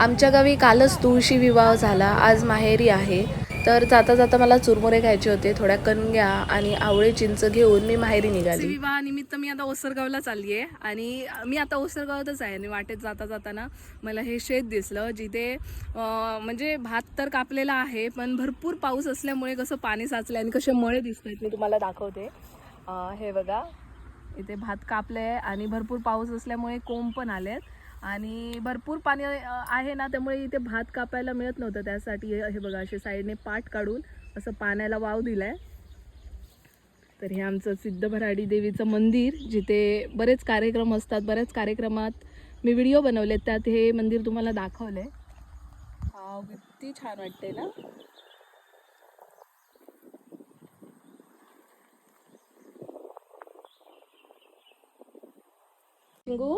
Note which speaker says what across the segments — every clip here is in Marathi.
Speaker 1: आमच्या गावी कालच तुळशी विवाह झाला. आज माहेरी आहे. तर जाता जाता मला चुरमुरे खायचे होते. थोड्या कणग्या आणि आवळे चिंच घेऊन मी माहेरी निघाली. विवाहानिमित्त मी आता ओसरगावला चालली आहे आणि मी आता ओसरगावातच आहे आणि वाटेत जाता जाताना मला हे शेत दिसलं जिथे म्हणजे भात तर कापलेला आहे पण भरपूर पाऊस असल्यामुळे कसं पाणी साचलं आणि कसे मळे दिसत आहेत मी तुम्हाला दाखवते. हे बघा इथे भात कापले आहे आणि भरपूर पाऊस असल्यामुळे कोंब पण आलेत. आणि भरपूर पाणी आहे ना त्यामुळे इथे भात कापायला मिळत नव्हतं त्यासाठी. हे बघा असे साईडने पाट काढून असं पाण्याला वाव दिलाय. तर हे आमचं सिद्धभराडी देवीचं मंदिर जिथे बरेच कार्यक्रम असतात. बऱ्याच कार्यक्रमात मी व्हिडिओ बनवले त्यात हे मंदिर तुम्हाला दाखवलंय. हा किती छान वाटते ना? गो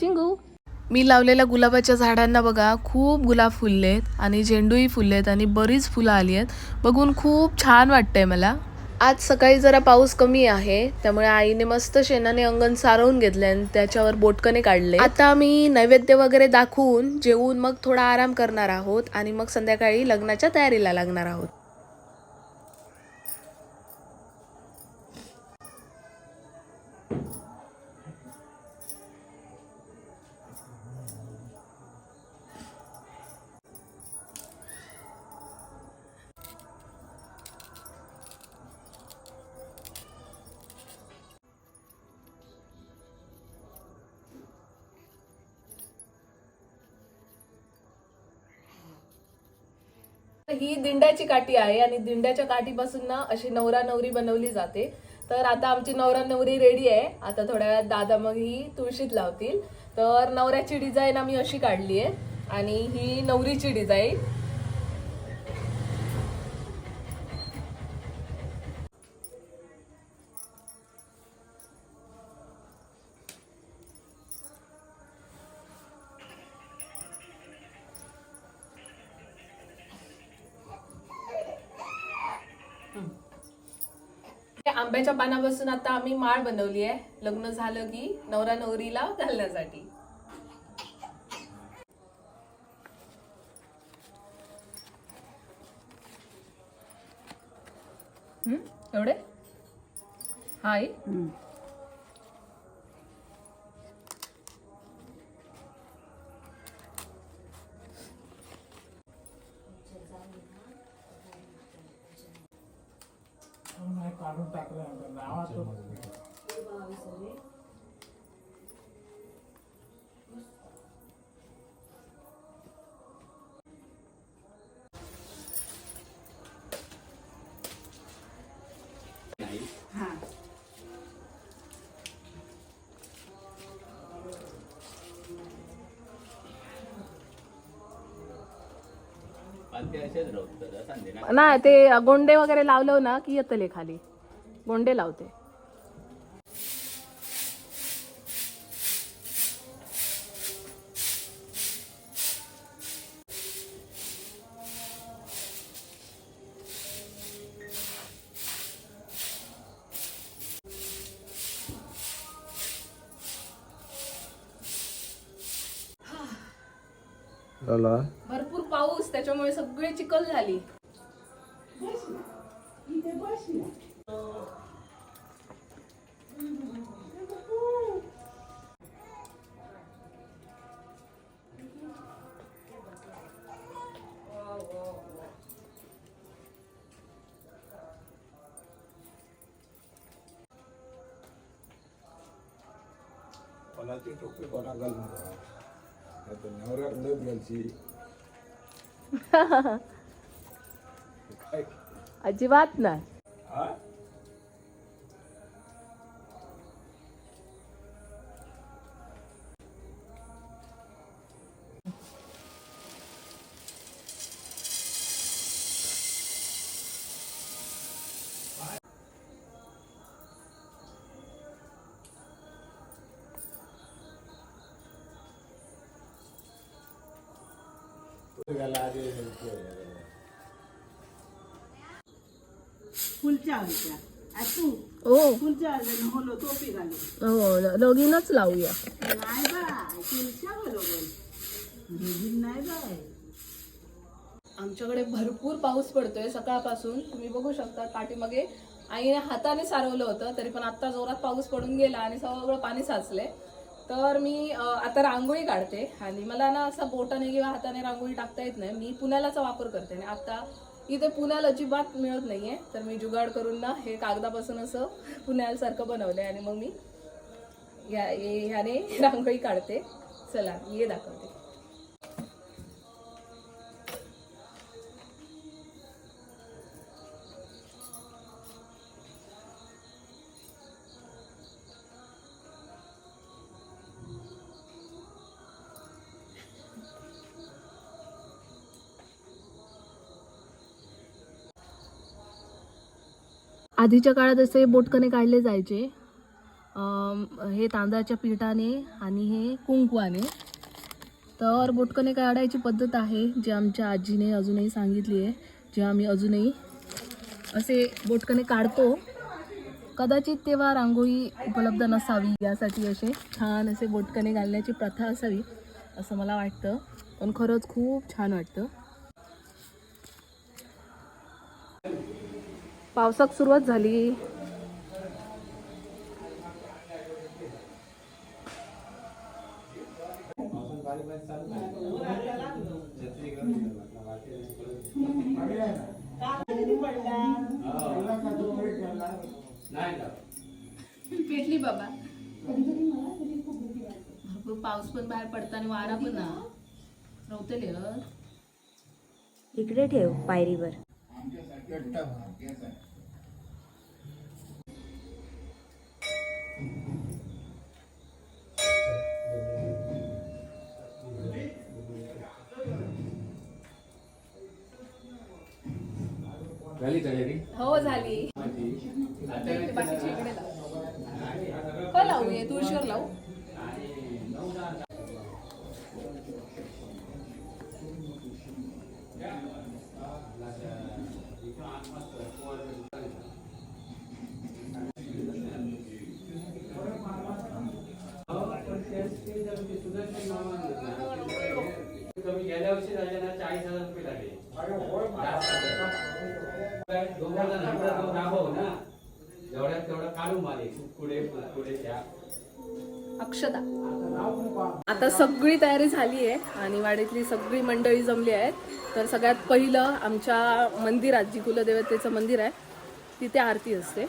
Speaker 1: चिंगू. मी लावलेल्या गुलाबाच्या झाडांना बघा खूप गुलाब फुललेत आणि झेंडूही फुललेत आणि बरीच फुलं आली आहेत. बघून खूप छान वाटतंय मला. आज सकाळी जरा पाऊस कमी आहे त्यामुळे आईने मस्त शेणाने अंगण सारवून घेतले आणि त्याच्यावर बोटकने काढले. आता आम्ही नैवेद्य वगैरे दाखवून जेवून मग थोडा आराम करणार आहोत आणि मग संध्याकाळी लग्नाच्या तयारीला लागणार आहोत. ही दिंड्याची काठी आहे आणि दिंड्याच्या काठीपासून ना अशी नवरा नवरी बनवली जाते. तर आता आमची नवरा नवरी रेडी आहे. आता थोड्या वेळात दादा मग ही तुळशीत लावतील. तर नवऱ्याची डिझाईन आम्ही अशी काढली आहे आणि ही नवरीची डिझाईन आंब्याच्या पानापासून आता आम्ही माळ बनवली आहे. लग्न झालं की नवरा नवरीला घालण्यासाठी. एवढे? हाय. नाही ते गोंडे वगैरे लावलं ना की येतले खाली. गोंडे लावते.
Speaker 2: झाला
Speaker 1: भरपूर पाऊस त्याच्यामुळे सगळी चिखल झाली.
Speaker 2: कोणाची टोपी कोणा घालणार नाहीतर नवऱ्याक लय घ्यायची काय
Speaker 1: अजिबात नाही.
Speaker 3: फुलच्या
Speaker 1: हो
Speaker 3: फुलच्या टोपी
Speaker 1: हो लावूया.
Speaker 3: नाही बाय फुलच्या बरोबर. बेगीन नाही बाय
Speaker 1: आमच्याकडे भरपूर पाऊस पडतोय सकाळपासून. तुम्ही बघू शकता पाठीमागे. आईने हाताने सारवलं होतं तरी पण आता जोरात पाऊस पडून गेला आणि सगळं पाणी साचले तर मी आता रांगोळी काढते आणि मला ना असं बोटाने किंवा हाताने रांगोळी टाकता येत नाही. मी पुण्यालाचा वापर करते आणि आता इथे पुण्याला अजिबात मिळत नाहीये. तर मी जुगाड करून ना हे कागदापासून असं पुण्यासारखं बनवलंय आणि मग मी या ह्याने रांगोळी काढते. चला ये दाखवते. आधीच्या काळात असे बोटकने काढले जायचे. हे तांदळाच्या पिठाने आणि हे कुंकवाने. तर बोटकने काढायची पद्धत आहे जी आमच्या आजीने अजूनही सांगितली आहे. जे आम्ही अजूनही असे बोटकने काढतो. कदाचित तेव्हा रांगोळी उपलब्ध नसावी यासाठी असे छान असे बोटकने घालण्याची प्रथा असावी असं मला वाटतं. पण खरंच खूप छान वाटतं. पावसाक सुरुवात झाली. पेटली बाबा. भरपूर पाऊस पण बाहेर पडता आणि वारा पण ना. नव्हते
Speaker 4: इकडे ठेव पायरीवर.
Speaker 5: झाली तयारी?
Speaker 1: हो झाली. बाकीची इकडे लाव हे तुळशीवर लावू.
Speaker 5: दोन जो राबव ना जेवढ्यात तेवढा काढू मारे कुडे कुडे त्या
Speaker 1: अक्षता आता सगळी तयारी झाली आहे आणि वाडीतली सगळी मंडळी जमली आहेत. तर सगळ्यात पहिलं आमच्या मंदिरात जी कुलदेवतेचं मंदिर आहे. तिथे आरती असते.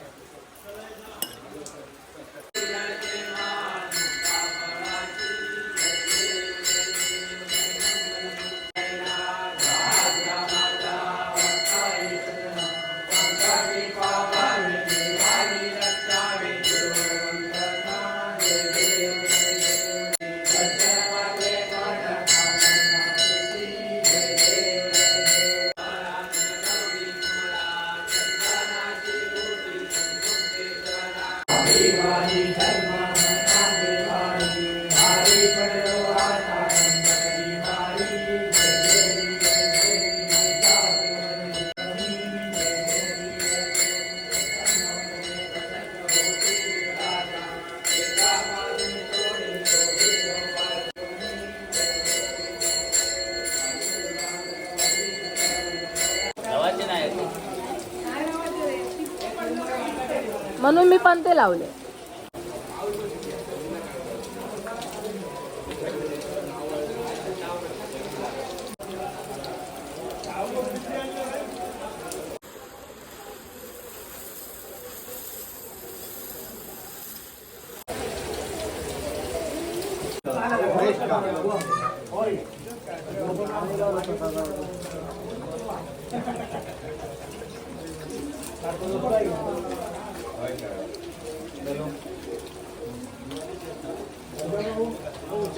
Speaker 1: No, no
Speaker 6: es mi pan
Speaker 1: de
Speaker 7: laule. Está todo por
Speaker 5: ahí.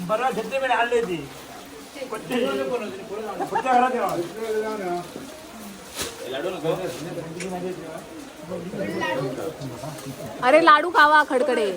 Speaker 7: बरं छत्री वेळ आले ती
Speaker 1: अरे लाडू खावा खडकडे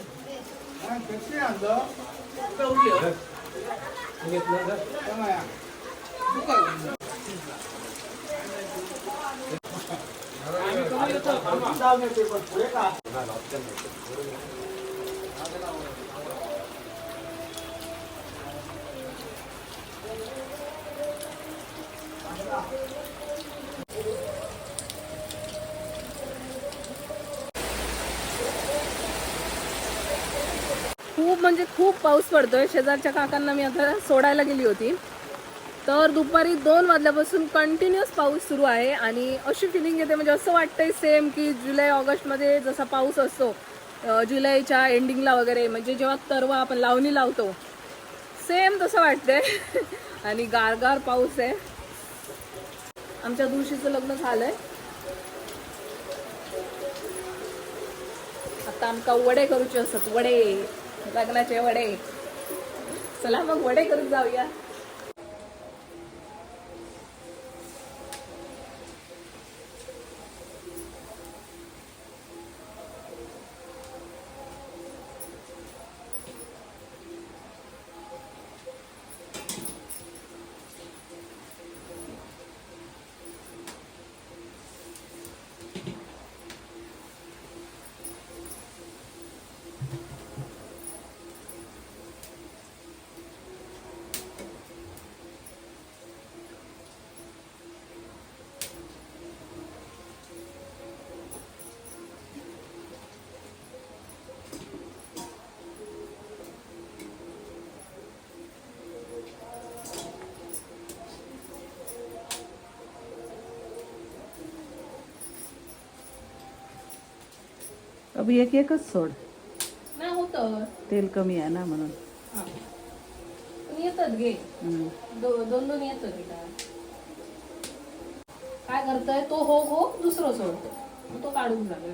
Speaker 1: खूप म्हणजे खूप पाऊस पडतोय. शेजारच्या काकांना मी आता सोडायला गेली होती. तर दुपारी दोन वाजल्यापासून कंटिन्युअस पाऊस सुरू आहे आणि अशी फिलिंग येते म्हणजे असं वाटतंय सेम की जुलै ऑगस्टमध्ये जसा पाऊस असतो जुलैच्या एंडिंगला वगैरे म्हणजे जेव्हा तरवा आपण लावणी लावतो सेम तसं वाटतंय. आणि गारगार पाऊस आहे. आमच्या दुशीचं लग्न झालंय. आता आमका वडे करूचे असत वडे लग्नाचे वडे. चला मग वडे करून जाऊया.
Speaker 8: अभि एक एकच सोड.
Speaker 1: नाही होतं.
Speaker 8: तेल कमी आहे ना म्हणून.
Speaker 1: पण येतात घे
Speaker 8: हम्म.
Speaker 1: दो- दोन दोन येतं काय करताय? तो हो हो दुसरं सोडतो मग तो काढून झालं